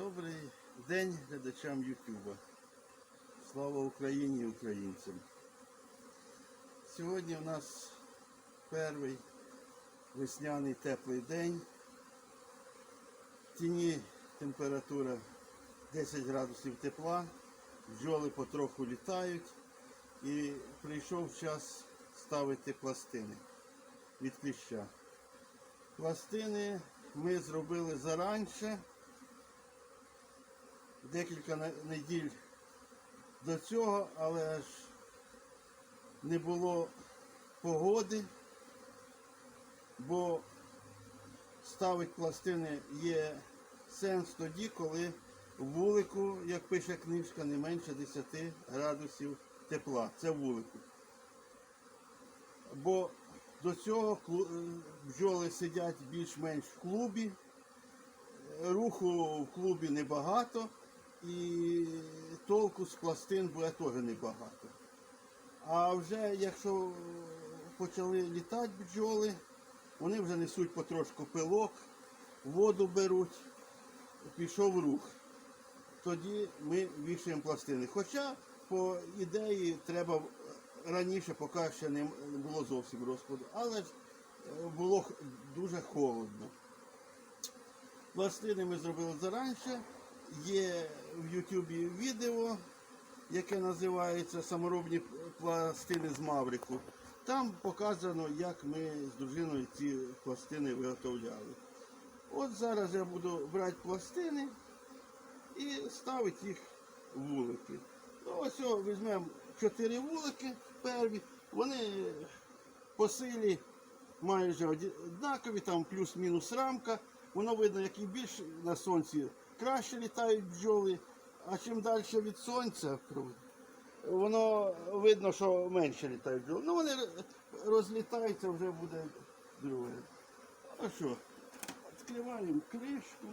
Добрий день глядачам Ютуба. Слава Україні і українцям. Сьогодні у нас перший весняний теплий день. В тіні температура 10 градусів тепла, бджоли потроху літають і прийшов час ставити пластини від кліща. Пластини ми зробили заранше, декілька неділь до цього, але ж не було погоди, бо ставити пластини є сенс тоді, коли вулику, як пише книжка, не менше 10 градусів тепла. Це вулику. Бо до цього е, бджоли сидять більш-менш в клубі, руху в клубі небагато і толку з пластин буде теж небагато. А вже якщо почали літати бджоли, вони вже несуть потрошку пилок, воду беруть, пішов рух. Тоді ми вішаємо пластини. Хоча, по ідеї, треба раніше, поки ще не було зовсім розкладу, але е, було дуже холодно. Пластини ми зробили заранше. Є в Ютубі відео, яке називається Саморобні пластини з Маврику. Там показано, як ми з дружиною ці пластини виготовляли. От зараз я буду брати пластини і ставити їх в вулики. Ну, ось о, візьмемо чотири вулики перві. Вони по силі майже однакові, там плюс-мінус рамка. Воно видно, які більш на сонці краще літають бджоли, а чим далі від сонця, воно видно, що менше літають бджоли. Ну вони розлітаються, вже буде друге. Ну що, відкриваємо кришку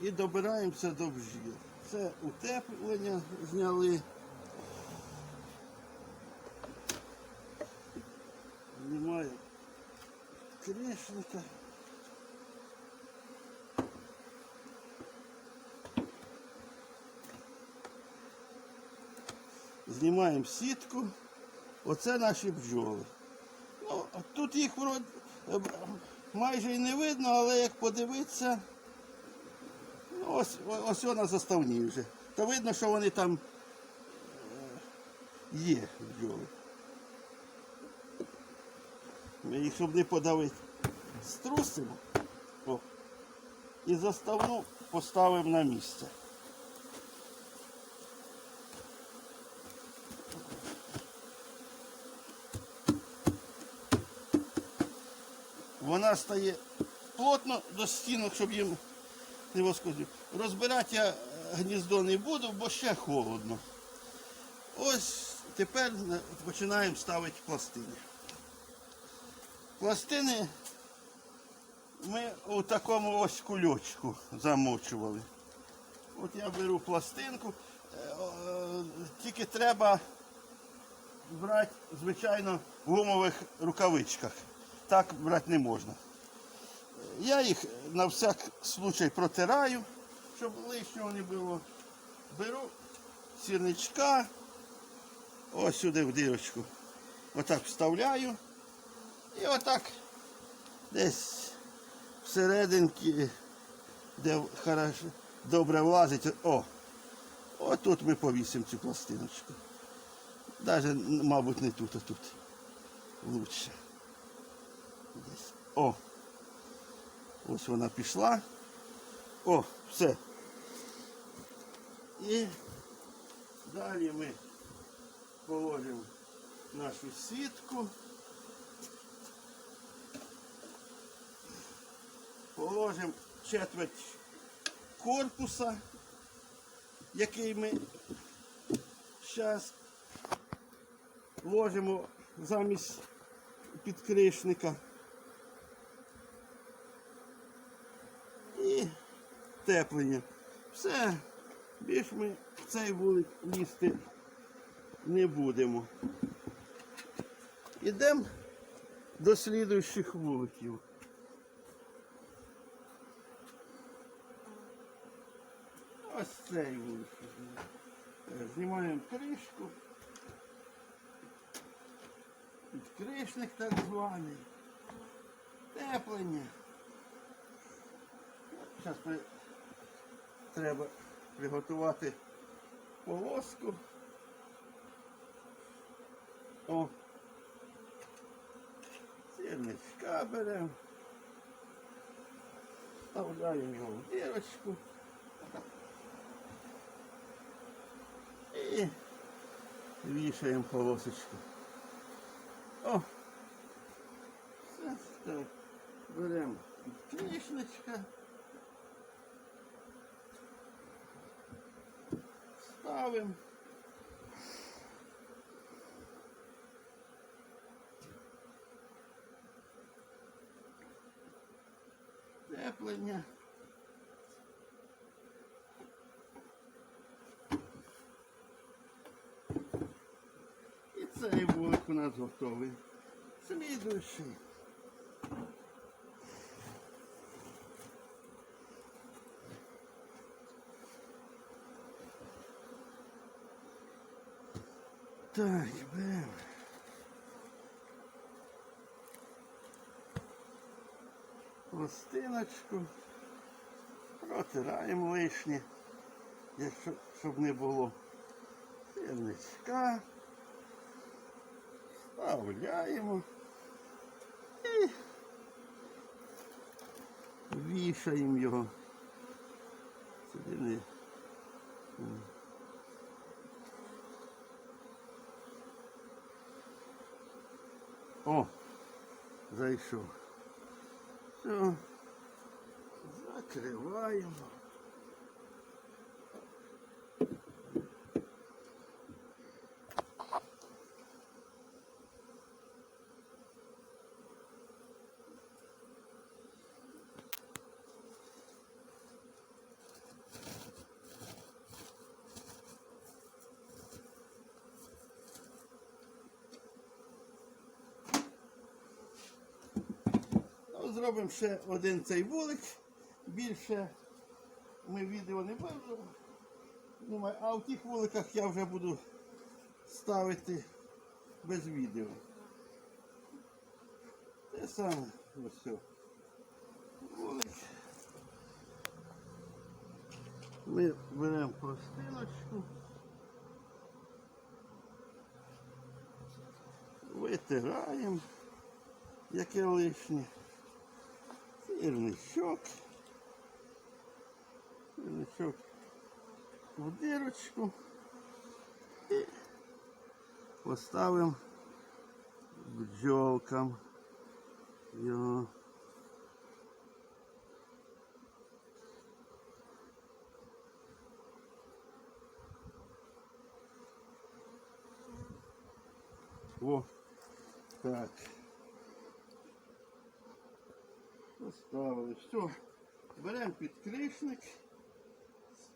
і добираємося до бджіл. Це утеплення зняли. Знімаємо кришника. Знімаємо сітку. Оце наші бджоли. Ну, тут їх вроді е, майже і не видно, але як подивитися, ну, ось, ось вона заставні вже. Та видно, що вони там е, є бджоли. Ми їх, щоб не подавити, струсимо. О. І заставну поставимо на місце. Вона стає плотно до стінок, щоб їм не воскозив. Розбирати я е, гніздо не буду, бо ще холодно. Ось тепер починаємо ставити пластини. Пластини ми у такому ось кульочку замочували. От я беру пластинку, е, е, тільки треба брати, звичайно, в гумових рукавичках. Так брати не можна. Я їх на всяк случай протираю, щоб лишнього не було. Беру сірничка, ось сюди в дирочку. Отак вставляю. І отак десь всерединки, де хорошо, добре влазить. О! Отут ми повісимо цю пластиночку. Навіть, мабуть, не тут, а тут. Лучше. О! Ось вона пішла. О, все. І далі ми положимо нашу сітку. Положимо четверть корпуса, який ми зараз ложимо замість підкришника. І теплення. Все, більш ми в цей вулик лізти не будемо. Ідемо до слідуючих вуликів. Ось цей вулик. Знімаємо кришку. Підкришник так званий. Теплення. Зараз. Треба приготувати полоску. О. Сірничка беремо. Вставляємо його в дірочку. І вішаємо полосочку. О! Все, так. Беремо книжничка. Ставимо. Теплення. І цей вулик у нас готовий. Слідуючий. Так, беремо. Пластиночку. Протираємо лишнє, якщо, щоб не було сірничка. Вставляємо і вішаємо його. Сюди не. О, зайшов. Все. Закриваємо. Ну, Зробимо ще один цей вулик. Більше ми відео не будемо. знімати, А в тих вуликах я вже буду ставити без відео. Те саме ось. Вулик. Ми беремо пластиночку. Витираємо яке лишнє. Сірничок. Сірничок в дирочку. І поставимо бджолкам його. О, так. Поставили. Все. Беремо підкришник,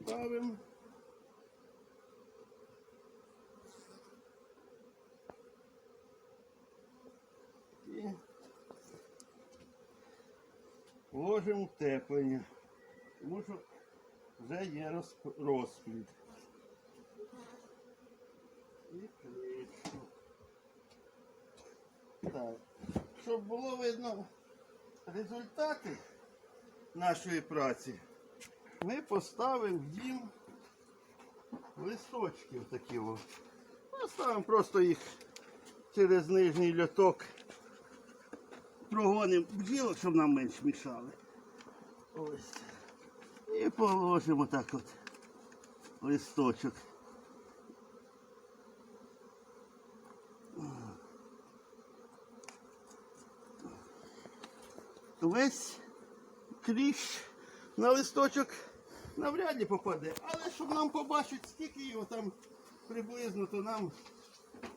ставимо. І ложимо теплення. Тому що вже є розп- розплід. І кришку. Так. Щоб було видно результати нашої праці, ми поставимо їм листочки такі. Поставимо просто їх через нижній льоток. Прогонимо бджілок, щоб нам менш мішали. Ось. І положимо так от листочок. Весь кліщ на листочок навряд ли попаде. Але щоб нам побачити, скільки його там приблизно, то нам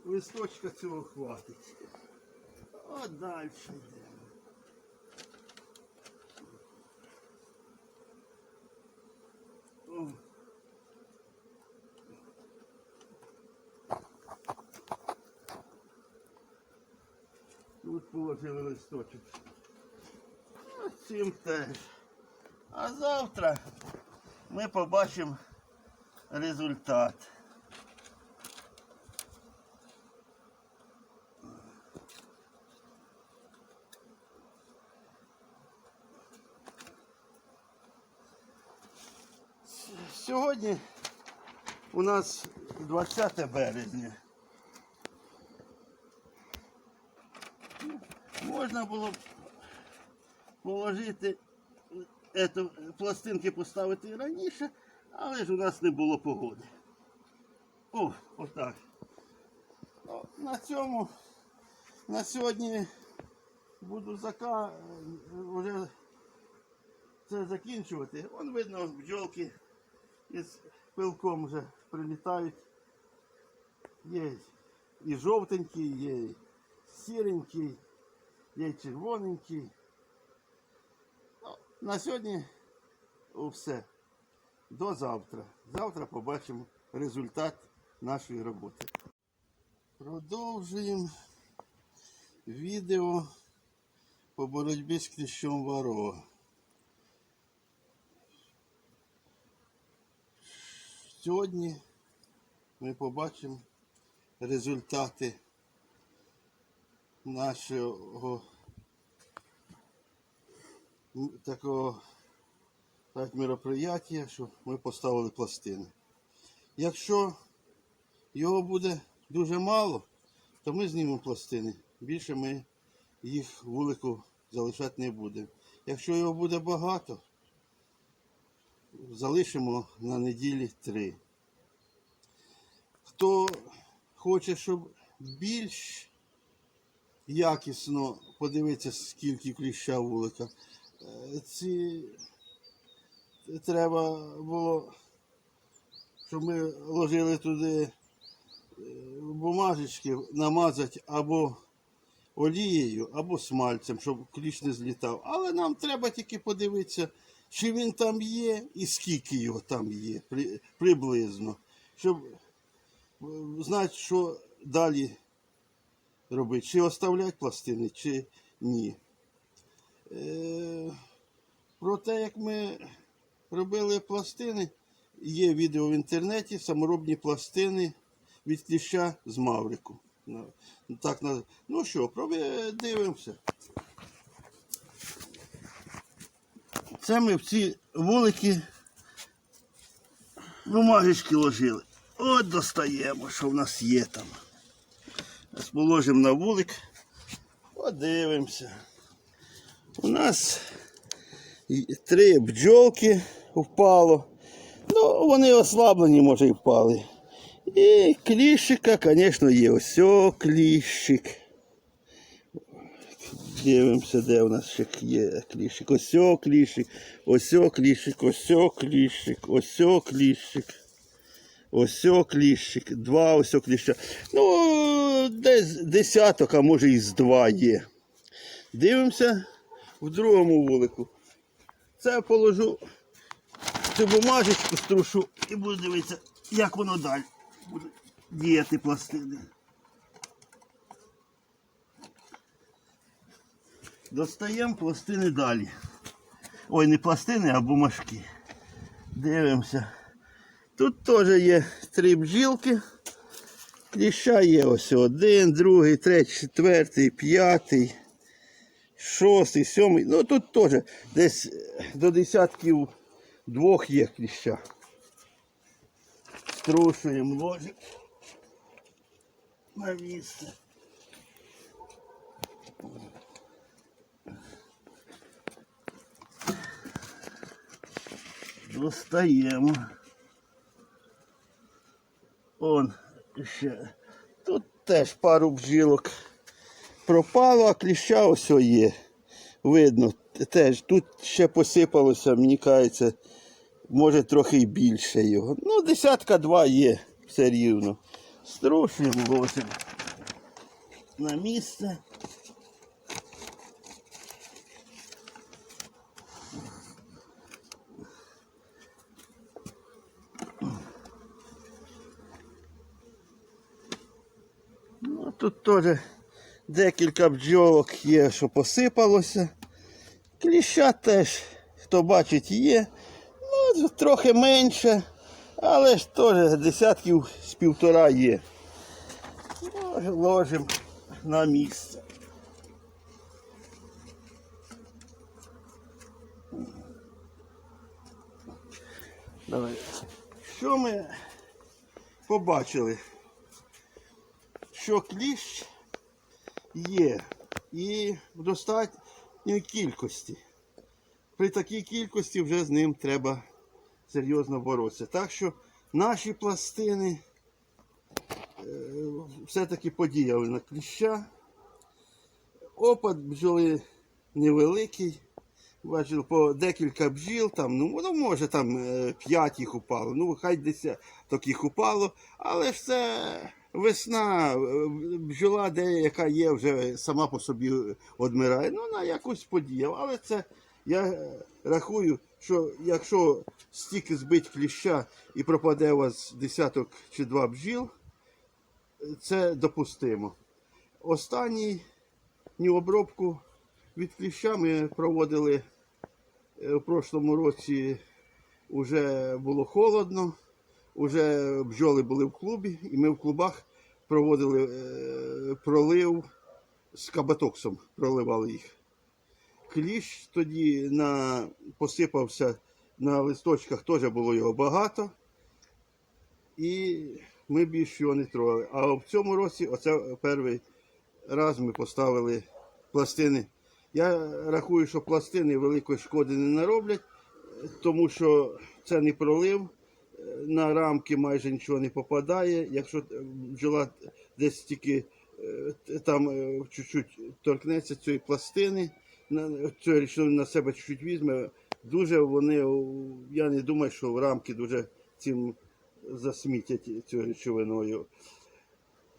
листочка цього хватить. От далі йдемо. О. Тут положили листочок. Цим теж. А завтра ми побачимо результат. Сьогодні у нас 20 березня. Можна було б положити ету, пластинки поставити раніше, але ж у нас не було погоди. О, отак. Ну, на цьому на сьогодні буду зака вже це закінчувати. Вон видно, бджолки із пилком вже прилітають. Є і жовтенький, є сіренький, є і червоненький. На сьогодні все. До завтра. Завтра побачимо результат нашої роботи. Продовжуємо відео по боротьбі з кліщом ворога. Сьогодні ми побачимо результати нашого такого так, мероприятия, що ми поставили пластини. Якщо його буде дуже мало, то ми знімемо пластини. Більше ми їх вулику залишати не будемо. Якщо його буде багато, залишимо на неділі три. Хто хоче, щоб більш якісно подивитися, скільки кліща вулика, ці треба було, щоб ми ложили туди е, бумажечки, намазати або олією, або смальцем, щоб кліщ не злітав. Але нам треба тільки подивитися, чи він там є і скільки його там є при- приблизно. Щоб е, знати, що далі робити. Чи оставляти пластини, чи ні. Е, про те, як ми робили пластини, є відео в інтернеті, саморобні пластини від кліща з Маврику. Ну, Так, ну що, дивимося. Це ми в ці вулики бумажечки ложили. От достаємо, що в нас є там. Положимо на вулик. Подивимося. У нас три бджолки впало. Ну, вони ослаблені, може, і впали. І кліщика, звісно, є. Ось кліщик. Дивимося, де у нас ще є кліщик. Ось кліщик, ось кліщик, ось кліщик, ось кліщик. Ось кліщик, два ось кліща. Ну, десь десяток, а може і з два є. Дивимося в другому вулику. Це я положу цю бумажечку, струшу і буду дивитися, як воно далі буде діяти пластини. Достаємо пластини далі. Ой, не пластини, а бумажки. Дивимося. Тут теж є три бджілки. Кліща є ось один, другий, третій, четвертий, п'ятий, шостий, сьомий. Ну тут теж десь до десятків двох є кліща. Струшуємо ложик на місце. Достаємо. Он ще. Тут теж пару бджілок пропало, а кліща ось є. Видно, теж тут ще посипалося, мені кажеться, може трохи й більше його. Ну, десятка два є все рівно. Струшуємо ложимо на місце. Ну, тут теж декілька бджолок є, що посипалося. Кліща теж, хто бачить, є. Ну, трохи менше. Але ж теж десятків з півтора є. Лож- Ложимо на місце. Давай. Що ми побачили? Що кліщ є і в достатньої кількості. При такій кількості вже з ним треба серйозно боротися. Так що наші пластини е, все-таки подіяли на кліща. Опад бджоли невеликий. Бачив по декілька бджіл, там, ну, воно може там 5 їх упало, ну хай десяток їх упало, але ж це весна, е, бджола деяка є, вже сама по собі одмирає. Ну, на якусь подіяв. Але це я е, рахую, що якщо стільки збить кліща і пропаде у вас десяток чи два бджіл, це допустимо. Останній обробку від кліща ми проводили е, в прошлому році, вже було холодно, вже бджоли були в клубі, і ми в клубах проводили е, пролив з кабатоксом, проливали їх. Кліщ тоді на, посипався на листочках, теж було його багато. І ми більше його не трогали. А в цьому році, оце перший раз ми поставили пластини. Я рахую, що пластини великої шкоди не нароблять, тому що це не пролив, на рамки майже нічого не попадає. Якщо бджола десь тільки е, там е, чуть-чуть торкнеться цієї пластини, цю речовину на себе чуть-чуть візьме, дуже вони, я не думаю, що в рамки дуже цим засмітять цією речовиною.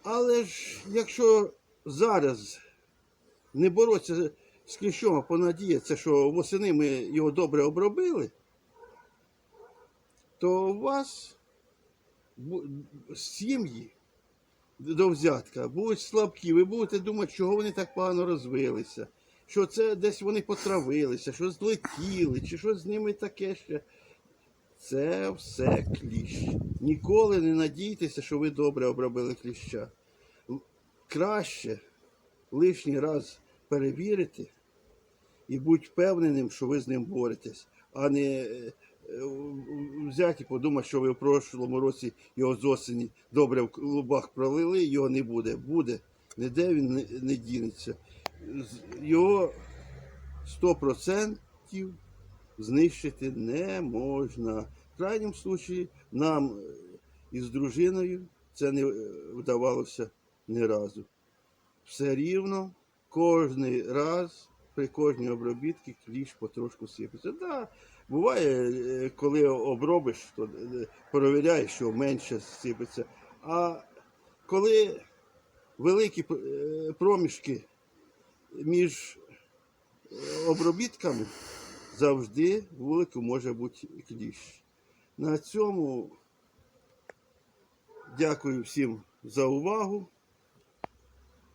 Але ж якщо зараз не боротися з кліщом, а що восени ми його добре обробили, то у вас сім'ї до взятка будуть слабкі. Ви будете думати, чого вони так погано розвилися, що це десь вони потравилися, що злетіли, чи що з ними таке ще. Це все кліщ. Ніколи не надійтеся, що ви добре обробили кліща. Краще лишній раз перевірити і будь впевненим, що ви з ним боретесь, а не е, е, взяти і подумати, що ви в прошлому році його з осені добре в клубах пролили, його не буде. Буде. Ніде він не, не дінеться. Його 100% знищити не можна. В крайньому случаї нам е, із дружиною це не вдавалося ні разу. Все рівно, кожний раз, при кожній обробітці кліщ потрошку сипеться. Да, буває, е, коли обробиш, то е, перевіряєш, що менше сипеться. А коли великі е, проміжки між обробітками, завжди вулику може бути кліщ. На цьому дякую всім за увагу.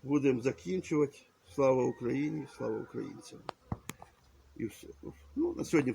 Будемо закінчувати. Слава Україні, слава українцям. І все. Ну, на сьогодні.